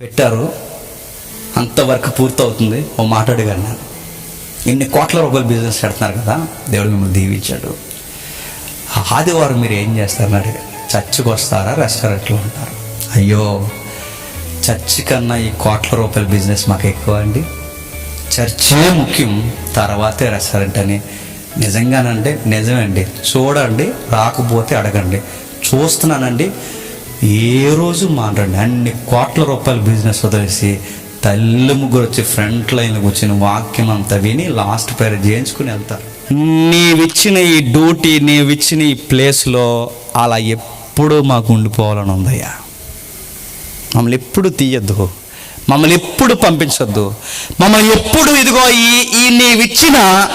పెట్టారు. అంతవరకు పూర్తవుతుంది. ఓ మాట ఎన్ని నేను. ఇన్ని కోట్ల రూపాయలు బిజినెస్ పెడుతున్నారు కదా దేవుడు మిమ్మల్ని దీవించాడు. ఆదివారం మీరు ఏం చేస్తారని అడిగాను చర్చికి వస్తారా రెస్టారెంట్లో ఉంటారు? అయ్యో చర్చి కన్నా ఈ కోట్ల రూపాయల బిజినెస్ మాకు ఎక్కువ అండి. చర్చే ముఖ్యం తర్వాతే రెస్టారెంట్ అని. నిజంగానంటే నిజమండి. చూడండి రాకపోతే అడగండి. చూస్తున్నానండి ఏ రోజు మాట్లాడండి అన్ని కోట్ల రూపాయల బిజినెస్ వదిలేసి తల్లి ముగ్గురు వచ్చి ఫ్రంట్ లైన్లో వచ్చిన వాక్యం అంతా విని లాస్ట్ పేరు చేయించుకుని వెళ్తారు. నీవిచ్చిన ఈ డ్యూటీ నీవిచ్చిన ఈ ప్లేస్లో అలా ఎప్పుడూ మాకు ఉండిపోవాలని ఉందయ్యా. మమ్మల్ని ఎప్పుడు తీయద్దు. మమ్మల్ని ఎప్పుడు పంపించొద్దు. మమ్మల్ని ఎప్పుడు ఇదిగో ఈ ఈ నీవిచ్చిన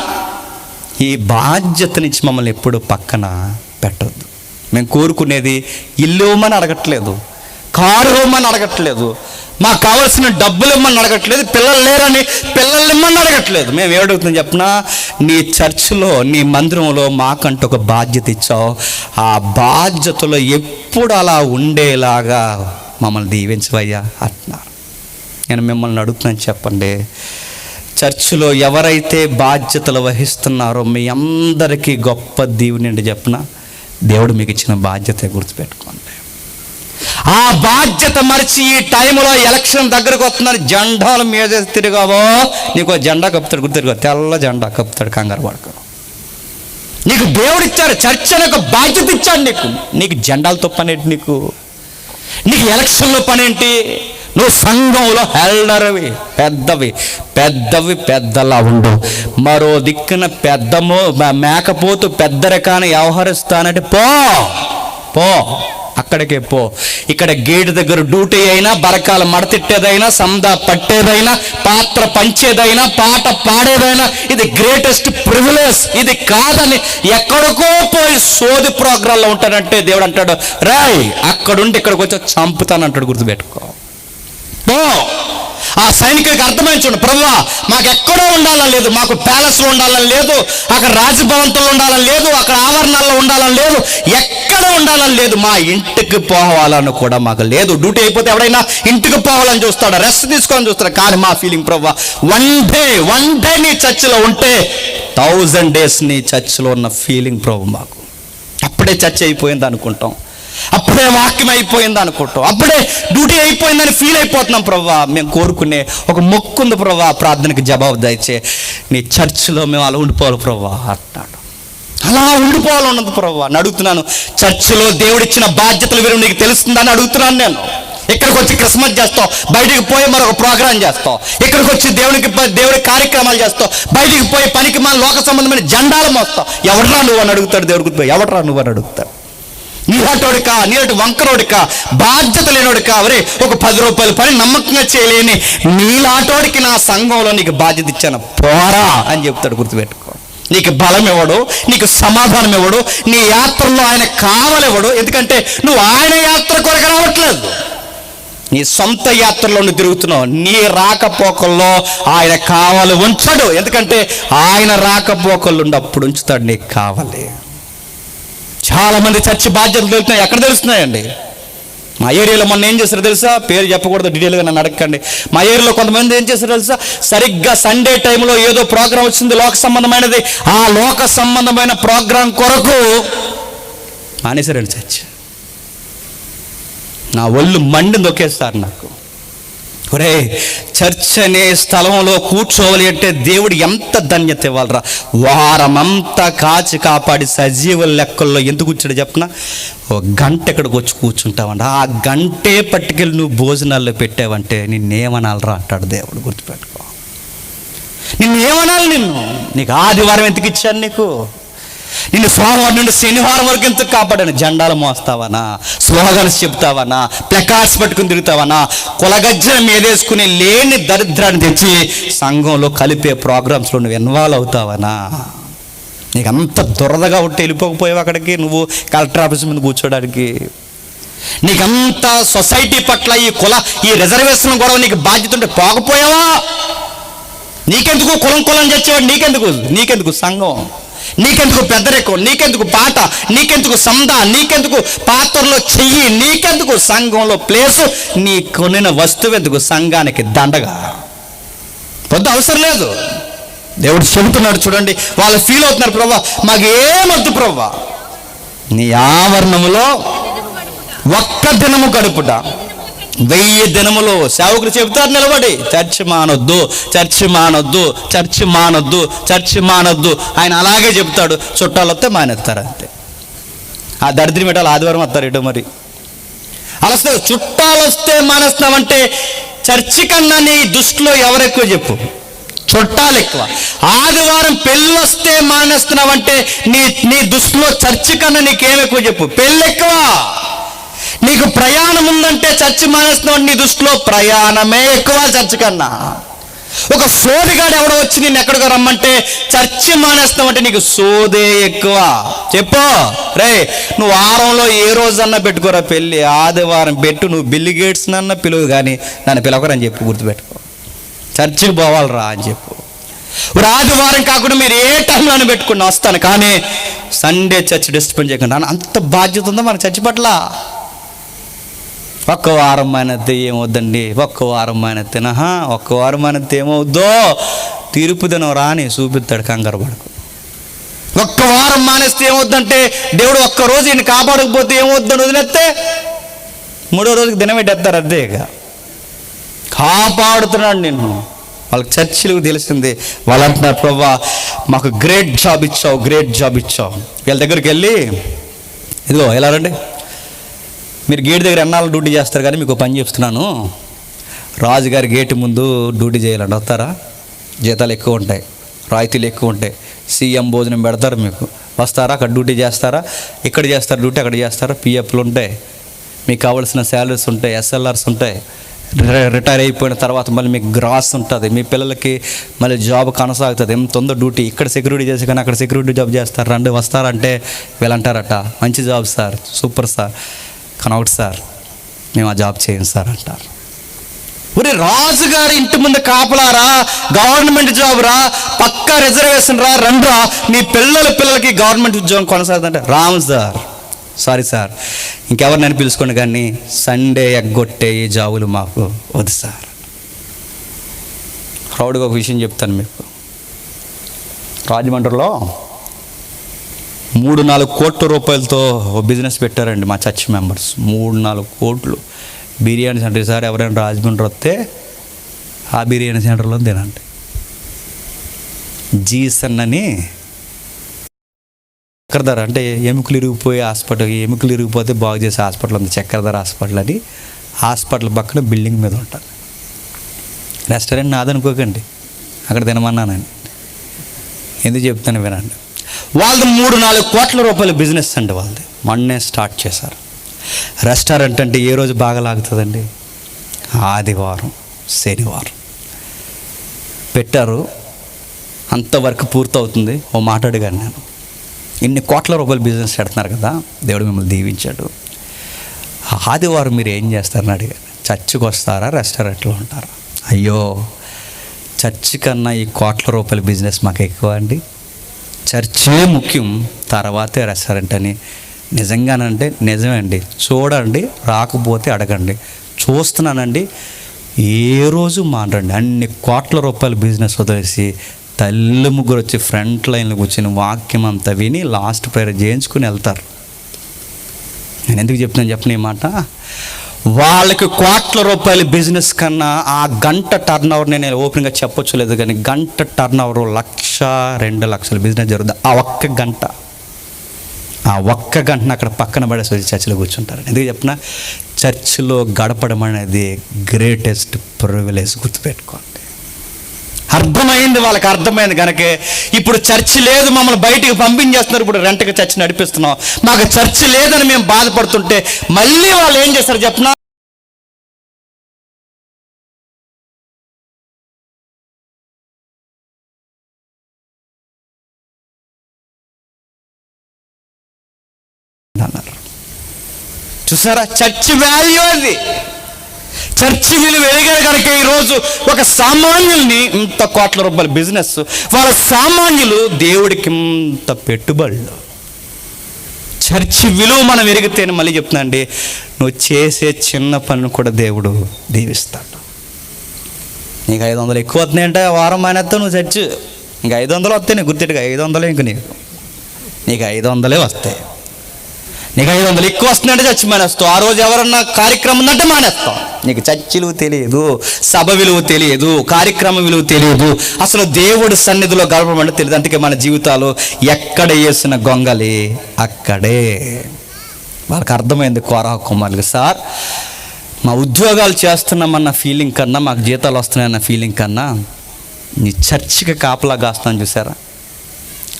ఈ బాధ్యతనిచ్చి మమ్మల్ని ఎప్పుడు పక్కన పెట్టద్దు. మేము కోరుకునేది ఇల్లు ఇవ్వమని అడగట్లేదు కారు ఇవ్వమని అడగట్లేదు మాకు కావలసిన డబ్బులు ఇవ్వమని అడగట్లేదు పిల్లలు లేరని పిల్లలు ఇమ్మని అడగట్లేదు. మేము ఏడుగుతుంది చెప్పినా నీ చర్చిలో నీ మందిరంలో మాకంటూ ఒక బాధ్యత ఇచ్చావు. ఆ బాధ్యతలో ఎప్పుడు అలా ఉండేలాగా మమ్మల్ని దీవించవయ్యా అంటున్నారు. నేను మిమ్మల్ని అడుగుతున్నాను చెప్పండి. చర్చిలో ఎవరైతే బాధ్యతలు వహిస్తున్నారో మీ అందరికీ గొప్ప దీవుని చెప్పిన? దేవుడు మీకు ఇచ్చిన బాధ్యత గుర్తుపెట్టుకోండి. ఆ బాధ్యత మరిచి ఈ టైంలో ఎలక్షన్ దగ్గరకు వస్తున్నారు. జెండాల మీద తిరిగావో నీకు జెండా కప్పుతాడు. గుర్తు తెల్ల జెండా కప్పుతాడు కంగారు పడక. నీకు దేవుడు ఇచ్చాడు చర్చ అనే ఒక బాధ్యత ఇచ్చాడు నీకు. నీకు జెండాలతో పనేంటి నీకు? నీకు ఎలక్షన్లో పనేంటి? నువ్వు సంఘంలో హెల్డర్వి పెద్దవి పెద్దవి పెద్దలా ఉండు. మరో దిక్కున పెద్దమో మేకపోతూ పెద్ద పెద్దరికాన వ్యవహరిస్తానంటే పో పో అక్కడికే పో. ఇక్కడ గేటు దగ్గర డ్యూటీ అయినా బరకాల మడతిట్టేదైనా సందా పట్టేదైనా పాత్ర పంచేదైనా పాట పాడేదైనా ఇది గ్రేటెస్ట్ ప్రివిలేజ్ ఇది కాదని ఎక్కడికో పోయి సోది ప్రోగ్రాంలో ఉంటానంటే దేవుడు అంటాడు రాయ్ అక్కడుండి ఇక్కడికి వచ్చి చంపుతానంటాడు గుర్తుపెట్టుకో. పో. ఆ సైనికుడికి అర్థమైంది చూడండి ప్రభువా మాకు ఎక్కడో ఉండాలని లేదు మాకు ప్యాలెస్లో ఉండాలని లేదు అక్కడ రాజభవంతంలో ఉండాలని లేదు అక్కడ ఆవరణాల్లో ఉండాలని లేదు ఎక్కడ ఉండాలని లేదు మా ఇంటికి పోవాలని కూడా మాకు లేదు. డ్యూటీ అయిపోతే ఎవడైనా ఇంటికి పోవాలని చూస్తాడు? రెస్ట్ తీసుకొని చూస్తాడు? కానీ మా ఫీలింగ్ ప్రభువా వన్ డే వన్ డే నీ చర్చిలో ఉంటే థౌజండ్ డేస్ నీ చర్చిలో ఉన్న ఫీలింగ్ ప్రభు మాకు. అప్పుడే చర్చ్ అయిపోయింది అనుకుంటాం. అప్పుడే వాక్యం అయిపోయింది అనుకుంటాం అప్పుడే డ్యూటీ అయిపోయిందని ఫీల్ అయిపోతున్నాం ప్రవ్వా. మేము కోరుకునే ఒక మొక్కు ఉంది ప్రవ్వా. ప్రార్థనకి జవాబు దయచే నీ చర్చిలో మేము అలా ఉండిపోవాలి ప్రవ్వా అంటున్నాడు అలా ఉండిపోవాలన్నది ప్రవ్వా. అని అడుగుతున్నాను చర్చిలో దేవుడిచ్చిన బాధ్యతలు వీరు నీకు తెలుస్తుందని అడుగుతున్నాను నేను. ఇక్కడికి వచ్చి క్రిస్మస్ చేస్తావు బయటికి పోయి మరొక ప్రోగ్రాం చేస్తావు. ఇక్కడికి వచ్చి దేవునికి దేవుడి కార్యక్రమాలు చేస్తావు. బయటికి పోయి పనికి మన లోక సంబంధమైన జెండాలు మోస్తావు. ఎవడరా నువ్వు అని అడుగుతాడు దేవుడికి గురించి ఎవడరా నువ్వు అని అడుగుతాడు? నీలాటోడికా నీలాంటి వంకరోడికా బాధ్యత లేనోడికా ఒరే ఒక పది రూపాయల పని నమ్మకంగా చేయలేని నీలాటోడికి నా సంఘంలో నీకు బాధ్యత ఇచ్చాను. పోరా అని చెప్తాడు గుర్తుపెట్టుకో. నీకు బలం ఇవ్వడు నీకు సమాధానం ఇవ్వడు నీ యాత్రలో ఆయన కావలివ్వడు ఎందుకంటే నువ్వు ఆయన యాత్ర కొరకు రావట్లేదు. నీ సొంత యాత్రలో నువ్వు తిరుగుతున్నావు నీ రాకపోకల్లో ఆయన కావాలి ఉంచడు ఎందుకంటే ఆయన రాకపోకలు ఉన్నప్పుడు ఉంచుతాడు నీకు కావాలి. చాలా మంది చర్చి బాధ్యతలు తెలుస్తున్నాయి ఎక్కడ తెలుస్తున్నాయండి? మా ఏరియాలో మొన్న ఏం చేశారు తెలుసా? పేరు చెప్పకూడదు డీటెయిల్గా నన్ను అడగండి మా ఏరియాలో కొంతమంది ఏం చేశారు తెలుసా? సరిగ్గా సండే టైంలో ఏదో ప్రోగ్రాం వచ్చింది లోక సంబంధమైనది. ఆ లోక సంబంధమైన ప్రోగ్రాం కొరకు మానేశారండి చర్చ్. నా ఒళ్ళు మండింది ఒకేసారి నాకు ఒరే చర్చ్ అనే స్థలంలో కూర్చోవాలి అంటే దేవుడు ఎంత ధన్యత ఇవ్వాలరా? వారమంతా కాచి కాపాడి సజీవ లెక్కల్లో ఎందుకు వచ్చాడు చెప్పనా? ఓ గంట ఇక్కడికి వచ్చి కూర్చుంటావంట. ఆ గంటే పట్టుకెళ్ళి నువ్వు భోజనాల్లో పెట్టావంటే నిన్నేమనాలరా అంటాడు దేవుడు గుర్తుపెట్టుకో. నిన్నేమనాలి నిన్ను? నీకు ఆదివారం ఎందుకు ఇచ్చాను నీకు? నిన్ను సోమవారం నుండి శనివారం వరకు ఎందుకు కాపాడాను? జెండాలు మోస్తావనా? స్లోగన్స్ చెప్తావనా? ప్లకార్డ్స్ పట్టుకుని తిరుగుతావనా? కులగజ్జన మీదేసుకుని లేని దరిద్రాన్ని తెచ్చి సంఘంలో కలిపే ప్రోగ్రామ్స్లో నువ్వు ఇన్వాల్వ్ అవుతావనా? నీకు అంత దురదగా ఉంటే వెళ్ళిపోకపోయావు అక్కడికి నువ్వు కలెక్టర్ ఆఫీస్ ముందు కూర్చోడానికి. నీకంత సొసైటీ పట్ల ఈ కుల ఈ రిజర్వేషన్ గొడవ నీకు బాధ్యత ఉంటే పోకపోయావా? నీకెందుకు కులం కులం చచ్చేవాడు? నీకెందుకు? నీకెందుకు సంఘం? నీకెందుకు పెద్దరికం నీకెందుకు పాట నీకెందుకు సంద? నీకెందుకు పాత్రలో చెయ్యి? నీకెందుకు సంఘంలో ప్లేసు? నీ కొనిన వస్తువు ఎందుకు సంఘానికి దండగా? పొద్దు అవసరం లేదు. దేవుడు చెబుతున్నాడు చూడండి. వాళ్ళు ఫీల్ అవుతున్నారు ప్రభా మాకు ఏమొద్దు ప్రభా నీ ఆవరణములో ఒక్క దినము గడుపుట. వెయ్యి దినములు. సేవకులు చెబుతారు నిలబడి. చర్చి మానొద్దు చర్చి మానొద్దు చర్చి మానొద్దు చర్చి మానొద్దు. ఆయన అలాగే చెప్తాడు చుట్టాలు వస్తే మానేస్తారు అంతే. ఆ దరిద్రం పెట్టాలి ఆదివారం వస్తారు ఇటు మరి. అలా చుట్టాలు వస్తే మానేస్తామంటే చర్చి కన్నా నీ దృష్టిలో ఎవరెక్కువ చెప్పు? చుట్టాలు ఎక్కువ. ఆదివారం పెళ్ళి వస్తే మానేస్తున్నావంటే నీ నీ దృష్టిలో చర్చి కన్నా నీకేం ఎక్కువ చెప్పు? పెళ్ళి ఎక్కువ. నీకు ప్రయాణం ఉందంటే చర్చి మానేస్తున్నావు నీ దృష్టిలో ప్రయాణమే ఎక్కువ చర్చి కన్నా. ఒక సోదిగాడు ఎవడో వచ్చి నేను ఎక్కడికో రమ్మంటే చర్చి మానేస్తామంటే నీకు సోదే ఎక్కువ. చెప్పు. రే నువ్వు వారంలో ఏ రోజన్నా పెట్టుకోరా పెళ్ళి ఆదివారం పెట్టు నువ్వు బిల్లి గేట్స్ నన్న పిలువు కానీ నన్ను పిలవకరని చెప్పు గుర్తుపెట్టుకో. చర్చికి పోవాలిరా అని చెప్పు. ఇప్పుడు ఆదివారం కాకుండా మీరు ఏ టైంలోనే పెట్టుకుని వస్తాను కానీ సండే చర్చ్ డిస్టర్బెన్స్ చేయకుండా. అంత బాధ్యత ఉందో మన చర్చి పట్ల? ఒక్క వారం మానేస్తే ఏమవుద్దండి? ఒక్క వారం మానేస్తే నహా ఒక్క వారం మానేస్తే ఏమవుద్దో? తీర్పు దినం రాని చూపిస్తాడు కంగారు పడకు. ఒక్క వారం మానేస్తే ఏమవుద్దంటే దేవుడు ఒక్క రోజు ఈయన కాపాడకపోతే ఏమవుద్దని వదిలేస్తే మూడో రోజుకి దినబెట్టేస్తారు అదే ఇక. కాపాడుతున్నాడు నిన్ను. వాళ్ళకి చర్చిలకు తెలిసింది. వాళ్ళు అంటున్నారు ప్రభా మాకు గ్రేట్ జాబ్ ఇచ్చావు గ్రేట్ జాబ్ ఇచ్చావు. వీళ్ళ దగ్గరికి వెళ్ళి ఇదిగో ఎలా రండి? మీరు గేట్ దగ్గర ఎన్నాళ్ళు డ్యూటీ చేస్తారు కానీ మీకు పని చెప్తున్నాను. రాజుగారి గేటు ముందు డ్యూటీ చేయాలండి. వస్తారా? జీతాలు ఎక్కువ ఉంటాయి. రాయితీలు ఎక్కువ ఉంటాయి. సీఎం భోజనం పెడతారు మీకు. వస్తారా? అక్కడ డ్యూటీ చేస్తారా? ఇక్కడ చేస్తారు? డ్యూటీ అక్కడ చేస్తారా? పిఎఫ్లు ఉంటాయి. మీకు కావాల్సిన శాలరీస్ ఉంటాయి. ఎస్ఎల్ఆర్స్ ఉంటాయి. రిటైర్ అయిపోయిన తర్వాత మళ్ళీ మీకు గ్రాస్ ఉంటుంది. మీ పిల్లలకి మళ్ళీ జాబ్ కొనసాగుతుంది. ఏం తొందర డ్యూటీ. ఇక్కడ సెక్యూరిటీ చేసి కానీ అక్కడ సెక్యూరిటీ జాబ్ చేస్తారు. రండి వస్తారంటే వీళ్ళంటారట. మంచి job sir. Super sir. కనౌట్ sir మేము ఆ జాబ్ చేయం సార్ అంటారు. ఒరే రాజుగారి ఇంటి ముందు కాపలారా? గవర్నమెంట్ జాబ్ రా? పక్కా రిజర్వేషన్ రా? రండ్రా? మీ పిల్లల పిల్లలకి గవర్నమెంట్ ఉద్యోగం కొనసాగుతుంటే రాము సార్. Sorry sir. ఇంకెవరినైనా పిలుచుకోండి కానీ సండే ఎగ్గొట్టే ఈ జాబులు మాకు వద్దు సార్. ప్రౌడ్గా ఒక విషయం చెప్తాను మీకు. రాజమండ్రిలో మూడు నాలుగు కోట్ల రూపాయలతో బిజినెస్ పెట్టారండి మా చర్చ్ మెంబర్స్. మూడు నాలుగు కోట్లు. బిర్యానీ సెంటర్ సార్ ఎవరైనా రాజమండ్రి వస్తే ఆ బిర్యానీ సెంటర్లో తినండి. జీసన్ అని చక్కెరధర అంటే ఎముకలు ఇరిగిపోయే హాస్పిటల్ ఎముకలు ఇరిగిపోతే బాగు చేసే హాస్పిటల్ ఉంది చక్కెరధర హాస్పిటల్ అని హాస్పిటల్ పక్కన బిల్డింగ్ మీద ఉంటుంది రెస్టారెంట్ నాదనుకోకండి అక్కడ తినమన్నానని ఎందుకు చెప్తాను వినండి. వాళ్ళది మూడు నాలుగు కోట్ల రూపాయల బిజినెస్ అండి వాళ్ళది. మొన్నే స్టార్ట్ చేశారు. రెస్టారెంట్ అంటే ఏ రోజు బాగా లాగుతుందండి? ఆదివారం శనివారం. పెట్టారు. అంతవరకు పూర్తవుతుంది. ఓ మాట అడిగాను నేను. ఇన్ని కోట్ల రూపాయల బిజినెస్ పెడుతున్నారు కదా దేవుడు మిమ్మల్ని దీవించాడు. ఆదివారం మీరు ఏం చేస్తారని అడిగాను. చర్చికి వస్తారా రెస్టారెంట్లో ఉంటారా? అయ్యో చర్చి కన్నా ఈ కోట్ల రూపాయల బిజినెస్ మాకు ఎక్కువ అండి. చర్చే ముఖ్యం తర్వాతే రెస్టారెంట్ అని. నిజంగానంటే నిజమే అండి చూడండి రాకపోతే అడగండి. చూస్తున్నానండి ఏ రోజు మాట్లాడండి అన్ని కోట్ల రూపాయల బిజినెస్ వదిలేసి తల్లి ముగ్గురు వచ్చి ఫ్రంట్ లైన్లో కూర్చొని వాక్యం అంతా విని లాస్ట్ ప్రేయర్ చేయించుకుని వెళ్తారు. నేను ఎందుకు చెప్తున్నాను చెప్పిన ఈ మాట వాళ్ళకి కోట్ల రూపాయల బిజినెస్ కన్నా ఆ గంట టర్న్ ఓవర్ నేను ఓపెన్గా చెప్పొచ్చు లేదు కానీ గంట టర్న్ ఓవర్ లక్ష రెండు లక్షల బిజినెస్ జరుగుతుంది ఆ ఒక్క గంట. ఆ ఒక్క గంటను అక్కడ పక్కన పడేసి వచ్చి చర్చిలో కూర్చుంటారు. ఎందుకు చెప్పిన? చర్చిలో గడపడం అనేది గ్రేటెస్ట్ ప్రివిలేజ్ గుర్తుపెట్టుకోండి. అర్థమైంది వాళ్ళకి అర్థమైంది కనుక ఇప్పుడు చర్చి లేదు మమ్మల్ని బయటికి పంపించేస్తున్నారు. ఇప్పుడు రెంట్కి చర్చి నడిపిస్తున్నాం. మాకు చర్చి లేదని మేము బాధపడుతుంటే మళ్ళీ వాళ్ళు ఏం చేస్తారు చెప్పిన? చూసారా? చర్చి వాల్యూ అది. చర్చి విలువ కనుక ఈరోజు ఒక సామాన్యుల్ని ఇంత కోట్ల రూపాయల బిజినెస్ వాళ్ళ సామాన్యులు దేవుడికి ఇంత పెట్టుబడులు. చర్చి విలువ మనం ఎరిగితేనే మళ్ళీ చెప్తున్నా అండి నువ్వు చేసే చిన్న పనులు కూడా దేవుడు దీవిస్తాడు. నీకు ఐదు వందలు ఎక్కువ వస్తున్నాయంటే వారం మానేస్తావు నువ్వు చర్చ్. ఇంక ఐదు వందలు వస్తాయి నీకు గుర్తుగా ఐదు వందలే ఇంక నీకు. నీకు ఐదు వందలే వస్తాయి. నీకు ఐదు వందలు ఎక్కువ వస్తున్నాయంటే చచ్చి మానేస్తావు ఆ రోజు ఎవరన్నా కార్యక్రమం ఉందంటే మానేస్తాం నీకు చర్చిలు తెలియదు సభ విలువ తెలియదు కార్యక్రమం విలువ తెలియదు. అసలు దేవుడి సన్నిధిలో గడపమంటే తెలియదు. అందుకే మన జీవితాలు ఎక్కడ వేసిన గొంగలి అక్కడే. వాళ్ళకి అర్థమైంది కోరా సార్ మా ఉద్యోగాలు చేస్తున్నామన్న ఫీలింగ్ కన్నా మాకు జీతాలు వస్తున్నాయన్న ఫీలింగ్ కన్నా నీ చర్చికి కాపలా కాస్తాను చూసారా?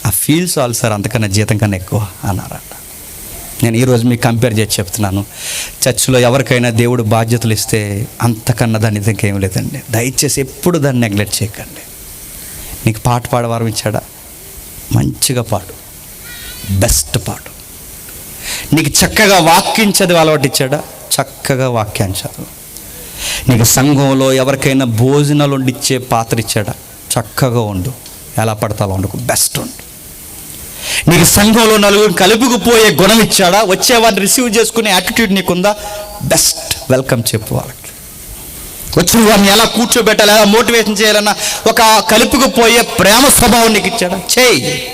ఆ ఫీల్స్ వాళ్ళు సార్ అంతకన్నా జీతం కన్నా ఎక్కువ అన్నారా. నేను ఈరోజు మీకు కంపేర్ చేసి చెప్తున్నాను. చర్చిలో ఎవరికైనా దేవుడు బాధ్యతలు ఇస్తే అంతకన్నా దాన్ని ఇంకేం లేదండి. దయచేసి ఎప్పుడు దాన్ని నెగ్లెక్ట్ చేయకండి. నీకు పాట పాడవారం ఇచ్చాడా? మంచిగా పాడు. బెస్ట్ పాడు. నీకు చక్కగా వాక్యం చదివి అలవాటు ఇచ్చాడా? చక్కగా వాక్యాన్ని చదువు నీకు సంఘంలో ఎవరికైనా భోజనాలు వండిచ్చే పాత్ర ఇచ్చాడా? చక్కగా ఉండు. ఎలా పడతాలో వండుకు బెస్ట్ ఉండు. నీకు సంఘంలో నలుగురు కలుపుకుపోయే గుణం ఇచ్చాడా? వచ్చేవాడిని రిసీవ్ చేసుకునే యాటిట్యూడ్ నీకుందా? బెస్ట్ వెల్కమ్ చెప్పు వాళ్ళకి. వచ్చిన వారిని ఎలా కూర్చోబెట్టాలి ఎలా మోటివేషన్ చేయాలన్న ఒక కలుపుకుపోయే ప్రేమ స్వభావం నీకు ఇచ్చాడా? చేయి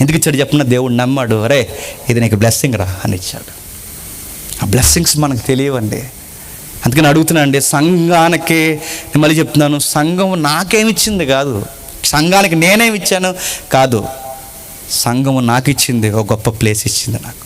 ఎందుకు ఇచ్చాడు? చెప్పిన? దేవుడు నమ్మాడు. అరే ఇది నీకు బ్లెస్సింగ్ రా అని ఇచ్చాడు. ఆ బ్లెస్సింగ్స్ మనకు తెలియవండి. అందుకని అడుగుతున్నా అండి సంఘానికి నేను మళ్ళీ చెప్తున్నాను సంఘం నాకేమిచ్చింది కాదు. సంఘానికి నేనేమి ఇచ్చాను? కాదు. సంఘము నాకు ఇచ్చింది ఒక గొప్ప ప్లేస్ ఇచ్చింది నాకు.